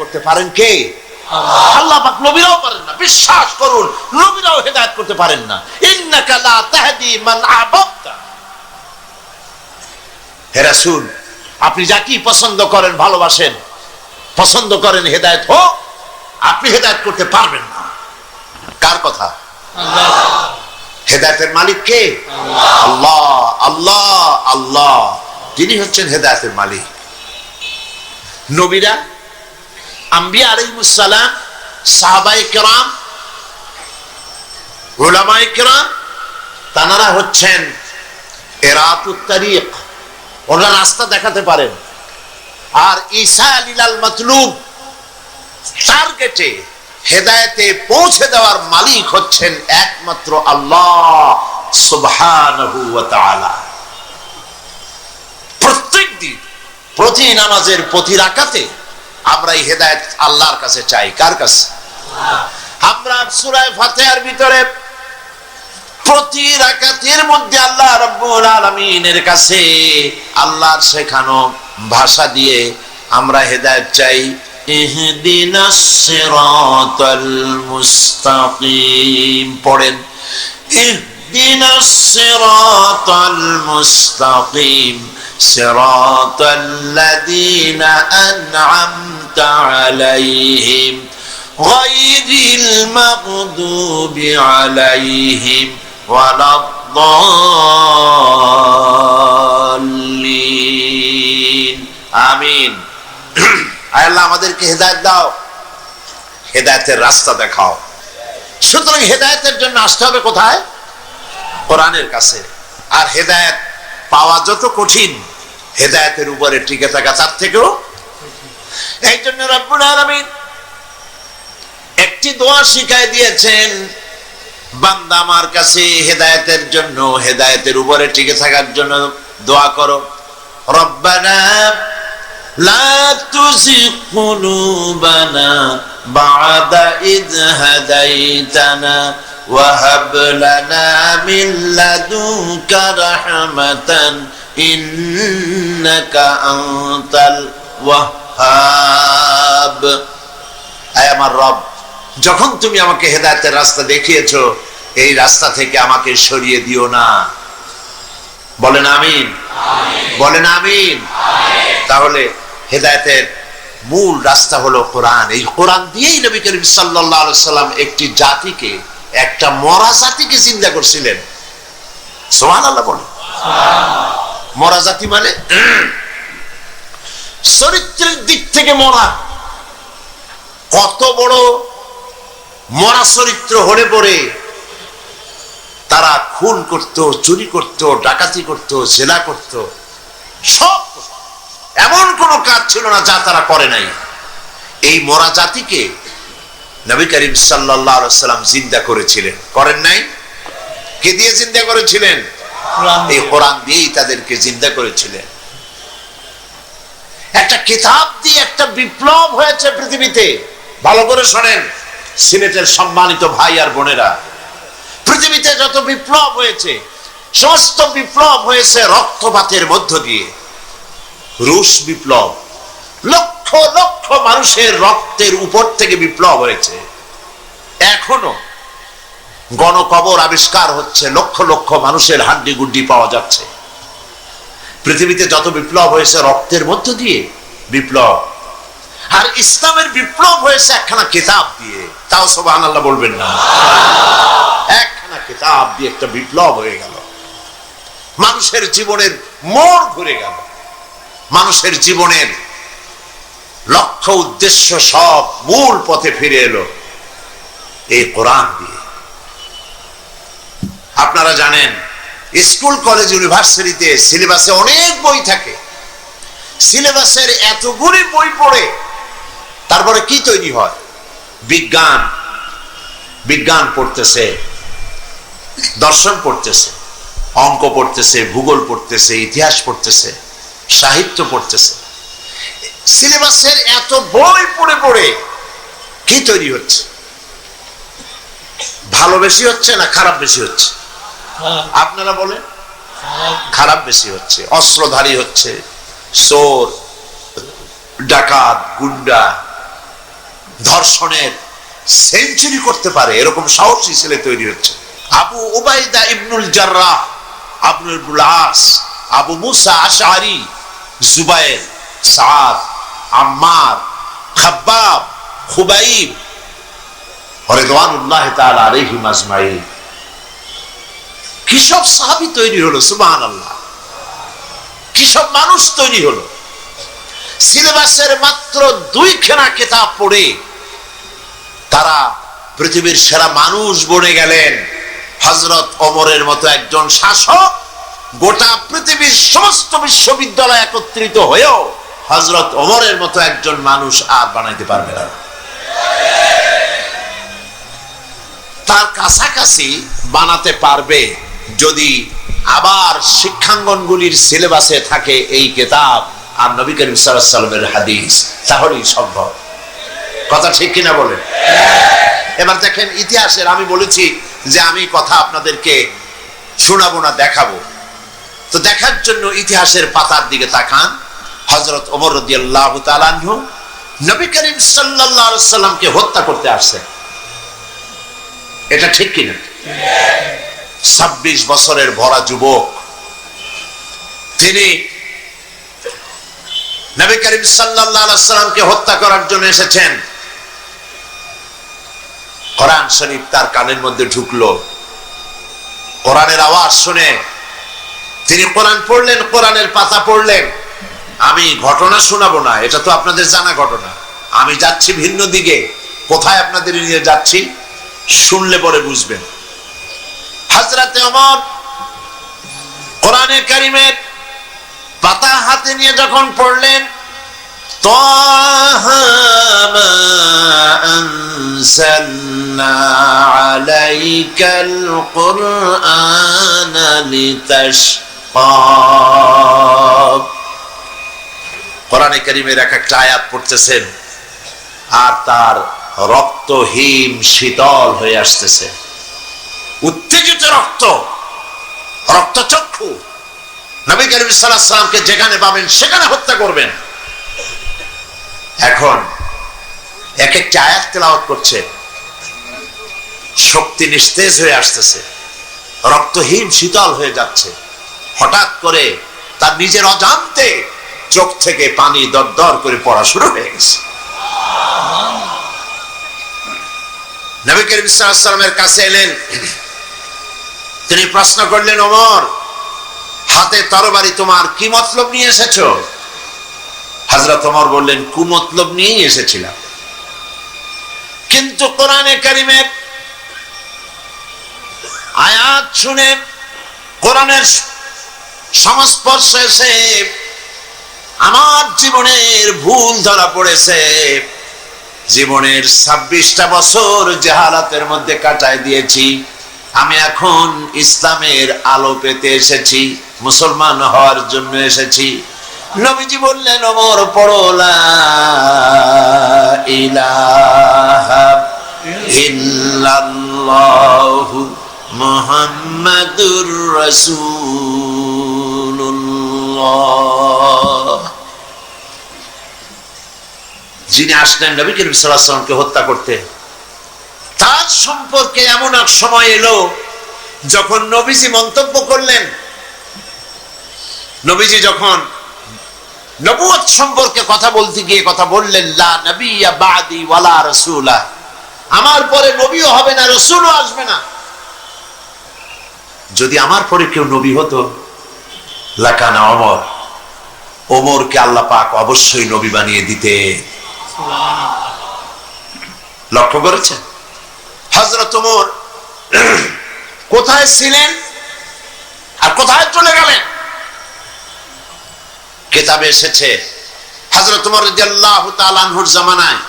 করতে পারেন কে? আপনি যাকে পছন্দ করেন, ভালোবাসেন, পছন্দ করেন, হেদায়েত হোক, আপনি হেদায়েত করতে পারবেন না। কার কথা? হেদায়েতের মালিক কে? আল্লাহ আল্লাহ আল্লাহ। তিনি হচ্ছেন হেদায়েতের মালিক। নবীরা আম্বিয়া তানারা হচ্ছেন তারিক রাস্তা দেখাতে পারেন। আর ঈসা আলিলাল মাতলুব, টার্গেটে, হেদায়েতে পৌঁছে দেওয়ার মালিক হচ্ছেন একমাত্র আল্লাহ প্রত্যেক দিন, প্রতি নামাজের প্রতি রাকাতে আমরা এই হেদায়েত আল্লাহর কাছে চাই। কার কাছে? আমরা সুরায় ফাতিহার ভিতরে প্রতি রাকাতের মধ্যে আল্লাহ রাব্বুল আলামিনের কাছে আল্লাহর শেখানো ভাষা দিয়ে আমরা হেদায়েত চাই। পড়েন ইহদিনাস সিরাতাল মুস্তাকিম সিরাতাল লাযিনা আন'আমতা আলাইহিম غير المغضوب عليهم ولا الضالين আমিন আয় আল্লাহ আমাদেরকে হেদায়েত দাও হেদায়েতের রাস্তা দেখাও সুতরাং হেদায়েতের জন্য আসতে হবে কোথায় কোরআনের কাছে। আর হেদায়ত পাওয়া যত কঠিন, হেদায়তের উপরে টিকে থাকা তার থেকেও এই জন্য রব্বুল আলমিন একটি দোয়া শিখাই দিয়েছেন, বান্দা আমার কাছে হেদায়তের জন্য, হেদায়তের উপরে টিকে থাকার জন্য দোয়া করো। রব্বানা লা তুজিগ কুলুবানা বাদা ইদ হাদাইতানা وهب لنا من لدنك رحمة إنك أنت الوهاب أي আমার রব যখন তুমি আমাকে হেদায়েতের রাস্তা দেখিয়েছো এই রাস্তা থেকে আমাকে সরিয়ে দিও না বলেন আমিন বলেন আমিন তাহলে হেদায়েতের মূল রাস্তা হলো কোরআন এই কোরআন দিয়েই নবী করিম সাল্লাল্লাহু আলাইহি সাল্লাম একটি জাতিকে একটা মরা জাতিকে চিন্তা করছিলেন। সুবহানাল্লাহ বলেন। মরা জাতি মানে চরিত্রের দিক থেকে মরা। কত বড় মরা চরিত্র হলে পরে তারা খুন করত, চুরি করত, ডাকাতি করত, জেলা করত, সব এমন কোন কাজ ছিল না যা তারা করে নাই। এই মরা জাতিকে নবী করিম সাল্লাম জিন্দা করেছিলেন। করেন নাই? কে দিয়ে জিন্দা করেছিলেন? এই কোরআন দিয়েই তাদেরকে জিন্দা করেছিলেন। একটা কিতাব দিয়ে একটা বিপ্লব হয়েছে পৃথিবীতে। ভালো করে শোনেন সিলেটের সম্মানিত ভাই আর বোনেরা। পৃথিবীতে যত বিপ্লব হয়েছে সমস্ত বিপ্লব হয়েছে রক্তপাতের মধ্য দিয়ে। রুশ বিপ্লব লক্ষ লক্ষ মানুষের রক্তের উপর থেকে বিপ্লব হয়েছে। এখনও গণকবর আবিষ্কার হচ্ছে, লক্ষ লক্ষ মানুষের হাড্ডি গুড্ডি পাওয়া যাচ্ছে। পৃথিবীতে যত বিপ্লব হয়েছে, রক্তের মধ্য দিয়ে বিপ্লব। আর ইসলামের বিপ্লব হয়েছে একখানা কিতাব দিয়ে। তাও সোবাহান আল্লাহ বলবেন না। একখানা কিতাব দিয়ে একটা বিপ্লব হয়ে গেল। মানুষের জীবনের মোড় ঘুরে গেল। মানুষের জীবনের লক্ষ্য উদ্দেশ্য সব মূল পথে ফিরে এলো। এই কোরআন দিয়ে। আপনারা জানেন, স্কুল, কলেজ, ইউনিভার্সিটিতে সিলেবাসে অনেক বই থাকে। সিলেবাসের এতগুলি বই পড়ে, তারপরে কি তৈরি হয়? বিজ্ঞান। বিজ্ঞান পড়তেছে, দর্শন পড়তেছে, অঙ্ক পড়তেছে, ভূগোল পড়তেছে, ইতিহাস পড়তেছে, সাহিত্য পড়তেছে। সিলেবাসের এত বই পড়ে পড়ে কি তৈরি হচ্ছে? ভালো বেশি হচ্ছে না খারাপ বেশি হচ্ছে? আপনারা বলেন। খারাপ। বেশি হচ্ছে। অস্ত্রধারী হচ্ছে চোর ডাকাত গুন্ডা ধর্ষণের সেঞ্চুরি করতে পারে এরকম সাহসী ছেলে তৈরি হচ্ছে। আবু উবাইদা ইবনুল জার্রাহ আবনুল আস আবু মুসা আশারি জুবাইর সাদ আম্মার, খাব্বাব, খুবাইব সাহাবী তৈরি হলো মানুষ তৈরি হলো। সিলেবাসের মাত্র দুই পড়ে তারা পৃথিবীর সেরা মানুষ বনে গেলেন। হজরত অমরের মতো একজন শাসক গোটা পৃথিবীর সমস্ত বিশ্ববিদ্যালয় একত্রিত হয়েও হজরত ওমরের মতো একজন মানুষ আর বানাইতে পারবে না। তার কাছাকাছি বানাতে পারবে যদি আবার শিক্ষাঙ্গনগুলির সিলেবাসে থাকে এই কেতাব আর নবী করিম সাল্লামের হাদিস, তাহলেই সম্ভব। কথা ঠিক কিনা বলেন? এবার দেখেন ইতিহাসের, আমি বলেছি যে আমি কথা আপনাদেরকে শোনাবো না, দেখাবো। তো দেখার জন্য ইতিহাসের পাতার দিকে তাকান। হজরত ওমর রদিয়াল্লাহ তালানহু নবী করিম আলাইহি সাল্লামকে হত্যা করতে আসছেন এটা ঠিক কিনা? ছাব্বিশ বছরের ভরা যুবক, তিনি নবী করিম সাল্লামকে হত্যা করার জন্য এসেছেন। কোরআন শরীফ তার কানের মধ্যে ঢুকলো। কোরআনের আওয়াজ শুনে তিনি কোরআন পড়লেন, কোরআনের পাতা পড়লেন। আমি ঘটনা শোনাবো না এটা তো আপনাদের জানা ঘটনা আমি যাচ্ছি ভিন্ন দিকে কোথায় আপনাদের নিয়ে যাচ্ছি শুনলে পরে বুঝবেন হাজরাতে অমর কোরআনে কারিমের পাতা হাতে নিয়ে যখন পড়লেন طه ما أنزلنا عليك القرآن لتشقى কোরআনে কারিমের এক একটা আয়াত পড়তেছেন, আর তার রক্তহীন শীতল হয়ে আসতেছে। উত্তেজিত রক্ত রক্তচক্ষু নবী করিম সাল্লামকে যেখানে পাবেন সেখানে হত্যা করবেন। এখন এক একটা আয়াত তেলাওয়াত করছে, শক্তি নিস্তেজ হয়ে আসতেছে রক্তহীন শীতল হয়ে যাচ্ছে। হঠাৎ করে তার নিজের অজান্তে চোখ থেকে পানি দর দর করে পড়া শুরু হয়ে গেছে। কাছে এলেন। তিনি প্রশ্ন করলেন, ওমর, হাতে তরবারি তোমার কি মতলব নিয়ে বললেন নিয়েই এসেছিলাম। কিন্তু কোরআনে কারিমের আয়াত শুনে কোরআনের সংস্পর্শ এসে আমার জীবনের ভুল ধরা পড়েছে। জীবনের ছাব্বিশটা বছর জাহালাতের মধ্যে কাটায় দিয়েছি। আমি এখন ইসলামের আলো পেতে এসেছি, মুসলমান হওয়ার জন্য এসেছি। নবীজি বললেন অমর পড়লা ইলাহা যিনি আসলেন নবী করিম সাল্লামকে হত্যা করতে, তার সম্পর্কে এমন এক সময় এলো, যখন নবীজি মন্তব্য করলেন। নবীজি যখন নবুয়ত সম্পর্কে কথা বলতে গিয়ে কথা বললেন, লা নবিয়া বাদি ওয়ালা রাসূলা আমার পরে নবীও হবে না, রসুলও আসবে না। যদি আমার পরে কেউ নবী হতো, লাকানা অমর ওমরকে আল্লাহ পাক অবশ্যই নবী বানিয়ে দিতে লক্ষ্য করেছেন? হজরত ওমর কোথায় ছিলেন আর কোথায় চলে গেলেন? কেতাবে এসেছে হজরত উমর জামানায়।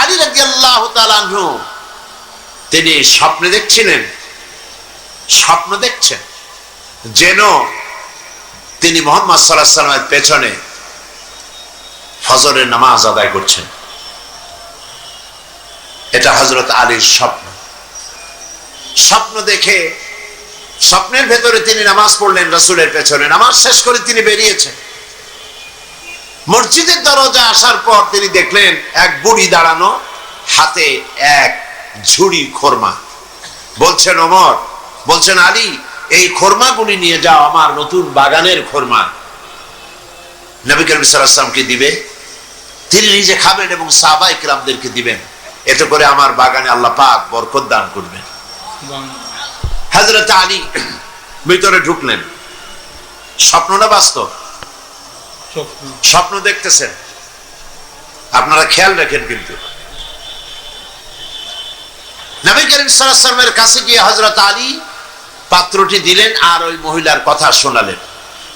আলী তিনি স্বপ্নে দেখছিলেন, স্বপ্ন দেখছেন যেন তিনি মোহাম্মদ সাল্লামের পেছনে ফজরের নামাজ আদায় করছেন। এটা হজরত আলীর স্বপ্ন। স্বপ্ন দেখে স্বপ্নের ভেতরে তিনি নামাজ পড়লেন রসুলের পেছনে। নামাজ শেষ করে তিনি বেরিয়েছেন। মসজিদের দরজা আসার পর তিনি দেখলেন এক বুড়ি দাঁড়ানো, হাতে এক ঝুড়ি খোরমা। বলছেন অমর বলছেন, আলী, এই খোরমাগুলি নিয়ে যাও, আমার নতুন বাগানের খোরমা। নবী করিম সাল্লামকে দিবে তিনি নিজে খাবেন এবং সাহবা ইকরামদেরকে দিবেন। এতে করে আমার বাগানে আল্লাহ পাক বরকত দান করবেন। হাজরত আলী ভিতরে ঢুকলেন। স্বপ্নটা বাস্তব? স্বপ্ন দেখতেছেন। আপনারা খেয়াল রাখেন কিন্তু। নবী করিম কাছে গিয়ে হজরত আলী পাত্রটি দিলেন আর ওই মহিলার কথা শোনালেন।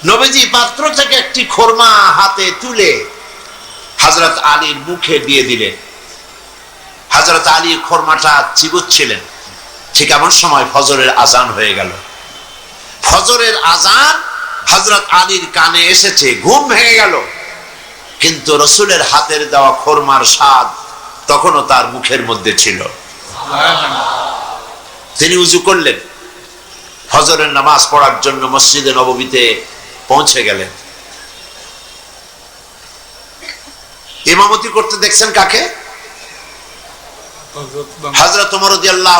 নবীজি পাত্র থেকে একটি খোরমা হাতে তুলে হজরত আলীর মুখে দিয়ে দিলেন। হজরত আলী খোরমাটা চিবুচ্ছিলেন। ঠিক এমন সময় ফজরের আজান হয়ে গেল। ফজরের আজান হজরত আলীর কানে এসেছে, ঘুম ভেঙে গেল। কিন্তু রসুলের হাতের দেওয়া খোরমার স্বাদ তখনও তার মুখের মধ্যে ছিল। তিনি উজু করলেন। ফজরের নামাজ পড়ার জন্য মসজিদে নবমীতে পৌঁছে গেলেন। ইমামতি করতে দেখছেন কাকে? হাজরত তোমার আল্লাহ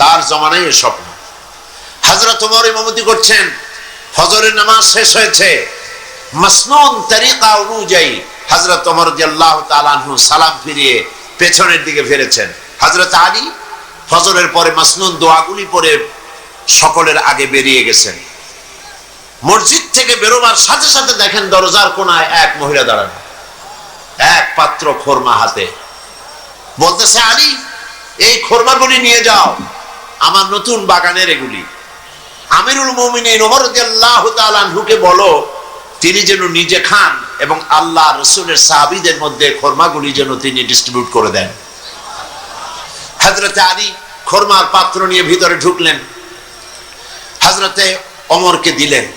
তার জমানায় এ স্বপ্ন। হাজরত তোমার ইমামতি করছেন ফজরের নামাজ শেষ হয়েছে। মাসনুন তরিকা অনুযায়ী হজরত তোমার আল্লাহ তালানহু সালাম ফিরিয়ে পেছনের দিকে ফিরেছেন। হজরত আলী ফজরের পরে মাসনুন দোয়াগুলি পরে সকলের আগে বেরিয়ে গেছেন। মসজিদ থেকে বেরোবার সাথে সাথে দেখেন দরজার কোনায় এক মহিলা দাঁড়ানো। এক পাত্র খোরমা হাতে। বলতেছে, আলী, এই খোরমাগুলি নিয়ে যাও। আমার নতুন বাগানের এগুলি। আমিরুল মমিনিন ওমর রাদিয়াল্লাহু তাআলা বলো, তিনি যেন নিজে খান এবং আল্লাহ রসুলের সাহাবীদের মধ্যে খোরমাগুলি যেন তিনি ডিস্ট্রিবিউট করে দেন। হযরতে আলী খোরমার পাত্র নিয়ে ভিতরে ঢুকলেন। হযরতে ওমরকে দিলেন।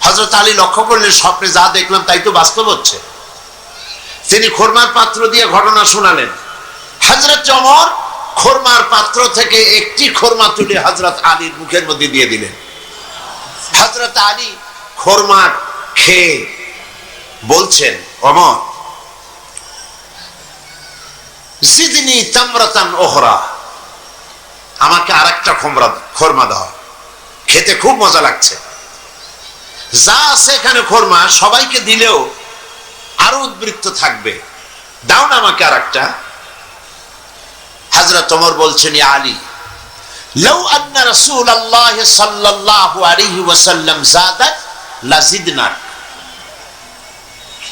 হযরত আলী লক্ষ্য করলেন, স্বপ্নে যা দেখলাম তাই তো বাস্তব হচ্ছে। তিনি খোরমার পাত্র দিয়ে ঘটনা শোনালেন। হজরত অমর খোরমার পাত্র থেকে একটি খোরমা তুলে হজরত আলীর মুখের মধ্যে দিয়ে দিলেন। হজরত আলী খোরমা খেয়ে বলছেন, অমর, জিদিনী তামরাতান ওহরা, আমাকে আর একটা খোমরা খোরমা দাও। খেতে খুব মজা লাগছে। যা আছে এখানে খোরমা, সবাইকে দিলেও আরো উদ্বৃত্ত থাকবে দাও না আমাকে আর একটা হাজরত ওমর বলছেন ইয়া আলী لو أن رسول الله صلى الله عليه وسلم زادك لزدناك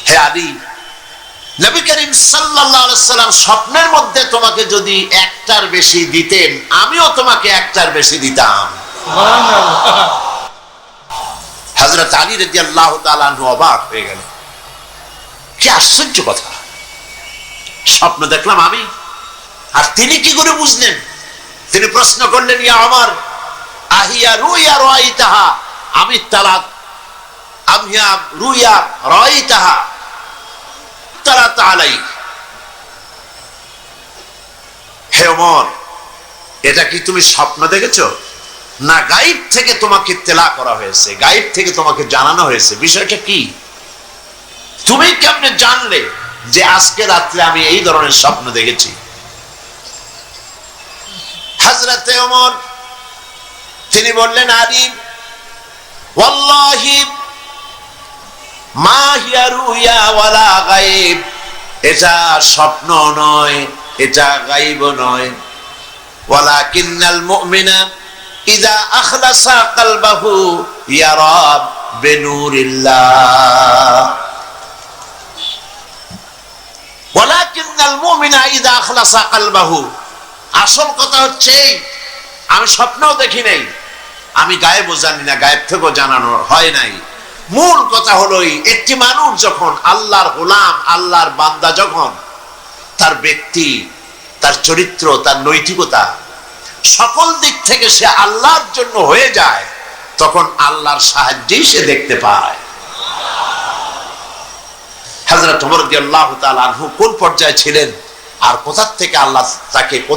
হে আলী নবী করিম সাল্লাল্লাহু আলাইহি সাল্লাম স্বপ্নের মধ্যে তোমাকে যদি একটার বেশি দিতেন আমিও তোমাকে একটার বেশি দিতাম হযরত আলী রাদিয়াল্লাহু তাআলা আনহু অবাক হয়ে গেল আশ্চর্য কথা। স্বপ্ন দেখলাম আমি। আর তিনি কি করে বুঝলেন? তিনি প্রশ্ন করলেন, ইয়া আমার আহিয়া রুইয়া রয় তাহা আমি তালাত আমিয়া রুইয়া রয় তাহা তারা তালাই হে অমর এটা কি তুমি স্বপ্ন দেখেছ? না, গাইব থেকে তোমাকে তেলা করা হয়েছে, গাইব থেকে তোমাকে জানানো হয়েছে। বিষয়টা কি? তুমি কেমনে জানলে যে আজকে রাত্রে আমি এই ধরনের স্বপ্ন দেখেছি? হাজরাতে ওমর, তিনি বললেন ওয়াল্লাহি মা স্বপ্ন নয় নয়। আখলাসা ওয়ালাকিন্নাল মুমিনা ইদা আখলাসা কলবাহু আসল কথা হচ্ছে আমি স্বপ্নও দেখি নাই, আমি গায়েবও জানি না, গায়েব থেকেও জানানো হয় নাই। মূল কথা হলো একটি মানুষ যখন আল্লাহর গোলাম, আল্লাহর বান্দা যখন, তার ব্যক্তি, তার চরিত্র, তার নৈতিকতা, সকল দিক থেকে সে আল্লাহর জন্য হয়ে যায়, তখন আল্লাহর সাহায্যেই সে দেখতে পায়। হাজরত ওমর রাদিয়াল্লাহু তাআলা আনহু কোন পর্যায়ে ছিলেন? আর কোথা থেকে আল্লাহ তাকে